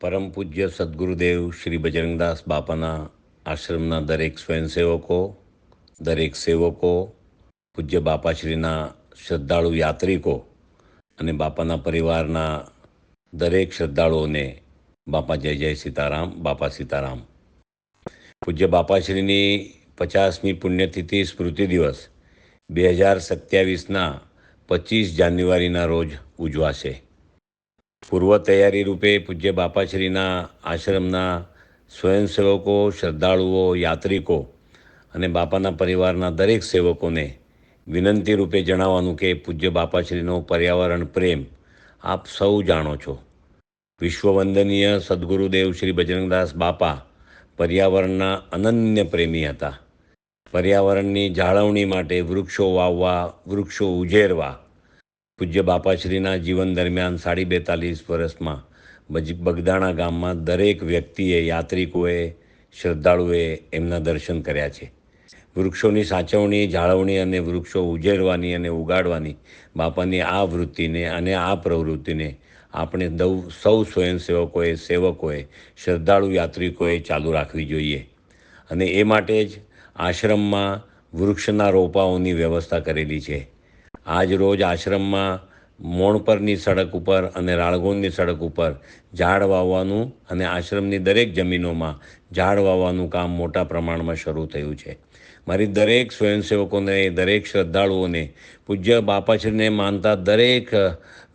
પરમ પૂજ્ય સદગુરુદેવ શ્રી બજરંગદાસ બાપાના આશ્રમના દરેક સ્વયંસેવકો, દરેક સેવકો, પૂજ્ય બાપાશ્રીના શ્રદ્ધાળુ યાત્રિકો અને બાપાના પરિવારના દરેક શ્રદ્ધાળુઓને બાપા જય જય સીતારામ, બાપા સીતારામ. પૂજ્ય બાપાશ્રીની પચાસમી પુણ્યતિથિ સ્મૃતિ દિવસ બે હજાર સત્યાવીસના પચીસ જાન્યુઆરીના રોજ ઉજવાશે. પૂર્વ તૈયારી રૂપે પૂજ્ય બાપાશ્રીના આશ્રમના સ્વયંસેવકો, શ્રદ્ધાળુઓ, યાત્રિકો અને બાપાના પરિવારના દરેક સેવકોને વિનંતી રૂપે જણાવવાનું કે પૂજ્ય બાપાશ્રીનો પર્યાવરણ પ્રેમ આપ સૌ જાણો છો. વિશ્વવંદનીય સદગુરુદેવ શ્રી બજરંગદાસ બાપા પર્યાવરણના અનન્ય પ્રેમી હતા. પર્યાવરણની જાળવણી માટે વૃક્ષો વાવવા, વૃક્ષો ઉછેરવા પૂજ્ય બાપાશ્રીના જીવન દરમિયાન સાડી બેતાલીસ વર્ષમાં બગદાણા ગામમાં દરેક વ્યક્તિએ, યાત્રિકોએ, શ્રદ્ધાળુએ એમના દર્શન કર્યા છે. વૃક્ષોની સાચવણી, જાળવણી અને વૃક્ષો ઉજેરવાની અને ઉગાડવાની બાપાની આ વૃત્તિને અને આ પ્રવૃત્તિને આપણે દૌ સૌ સ્વયંસેવકોએ, સેવકોએ, શ્રદ્ધાળુ યાત્રિકોએ ચાલુ રાખવી જોઈએ. અને એ માટે જ આશ્રમમાં વૃક્ષના રોપાઓની વ્યવસ્થા કરેલી છે. આજ રોજ આશ્રમમાં મોણપરની સડક ઉપર અને રાળગોનની સડક ઉપર ઝાડ વાવવાનું અને આશ્રમની દરેક જમીનોમાં ઝાડ વાવવાનું કામ મોટા પ્રમાણમાં શરૂ થયું છે. મારી દરેક સ્વયંસેવકોને, દરેક શ્રદ્ધાળુઓને, પૂજ્ય બાપાશ્રીને માનતા દરેક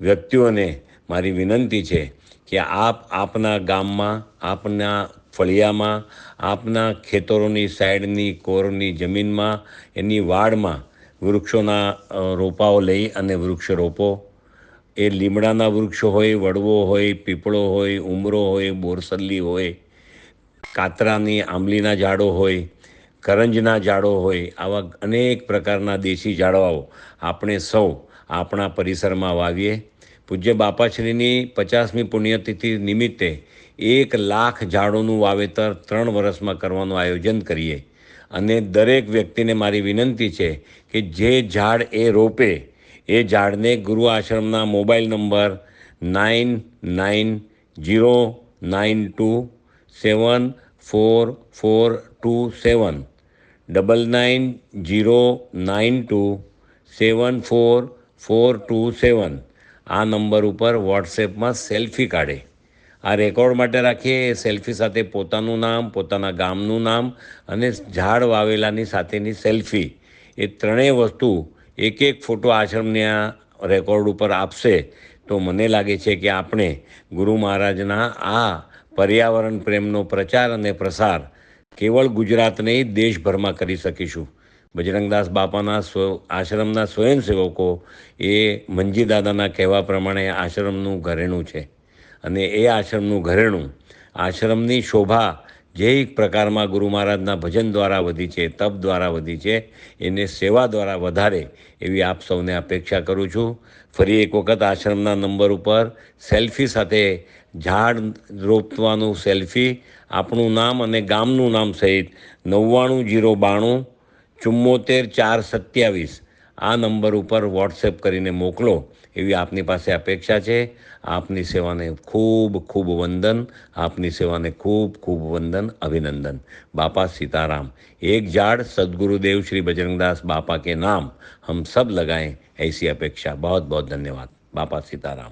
વ્યક્તિઓને મારી વિનંતી છે કે આપ આપના ગામમાં, આપના ફળિયામાં, આપના ખેતરોની સાઈડની, કોરની જમીનમાં, એની વાડમાં વૃક્ષોના રોપાઓ લઈ અને વૃક્ષ રોપો. એ લીમડાના વૃક્ષો હોય, વડવો હોય, પીપળો હોય, ઉમરો હોય, બોરસલ્લી હોય, કાતરાની આંબલીના ઝાડો હોય, કરંજના ઝાડો હોય, આવા અનેક પ્રકારના દેશી ઝાડવાઓ આપણે સૌ આપણા પરિસરમાં વાવીએ. પૂજ્ય બાપાશ્રીની પચાસમી પુણ્યતિથિ નિમિત્તે એક લાખ ઝાડોનું વાવેતર ત્રણ વર્ષમાં કરવાનું આયોજન કરીએ. અને દરેક વ્યક્તિને મારી વિનંતી છે કે જે ઝાડ એ રોપે, એ ઝાડને ગુરુ આશ્રમના mobile number nine nine zero nine two seven four four two seven, double nine zero nine two seven four four two seven. આ નંબર ઉપર વોટ્સએપમાં સેલ્ફી કાઢે. આ રેકોર્ડ માટે રાખીએ સેલ્ફી સાથે પોતાનું નામ, પોતાના ગામનું નામ અને ઝાડ વાવેલાની સાથેની સેલ્ફી એ ત્રણેય વસ્તુ એક એક ફોટો આશ્રમની આ રેકોર્ડ ઉપર આપશે. તો મને લાગે છે કે આપણે ગુરુ મહારાજના આ પર્યાવરણ પ્રેમનો પ્રચાર અને પ્રસાર કેવળ ગુજરાત નહીં, દેશભરમાં કરી શકીશું. બજરંગદાસ બાપાના સ્વ, આશ્રમના સ્વયંસેવકો એ મંજી દાદાના કહેવા પ્રમાણે આશ્રમનું ઘરેણું છે. અને એ આશ્રમનું ઘરેણું. આશ્રમની શોભા જે એક પ્રકારમાં ગુરુ મહારાજના ભજન દ્વારા વધી છે, તપ દ્વારા વધી છે, એને સેવા દ્વારા વધારે એવી આપ સૌને અપેક્ષા કરું છું. ફરી એક વખત આશ્રમના નંબર ઉપર સેલ્ફી સાથે ઝાડ રોપવાનું સેલ્ફી, આપણું નામ અને ગામનું નામ સહિત નવ્વાણું જીરો બાણું ચુમ્મોતેર ચાર સત્યાવીસ આ નંબર ઉપર વોટ્સએપ કરીને મોકલો. એવી આપની પાસે અપેક્ષા છે. આપની સેવાને ખૂબ ખૂબ વંદન. આપની સેવાને ખૂબ ખૂબ વંદન, અભિનંદન. બાપા સીતારામ. એક ઝાડ સદગુરુદેવ શ્રી બજરંગદાસ બાપા કે નામ હમ સબ લગાએ, એસી અપેક્ષા. બહુ બહુ ધન્યવાદ. બાપા સીતારામ.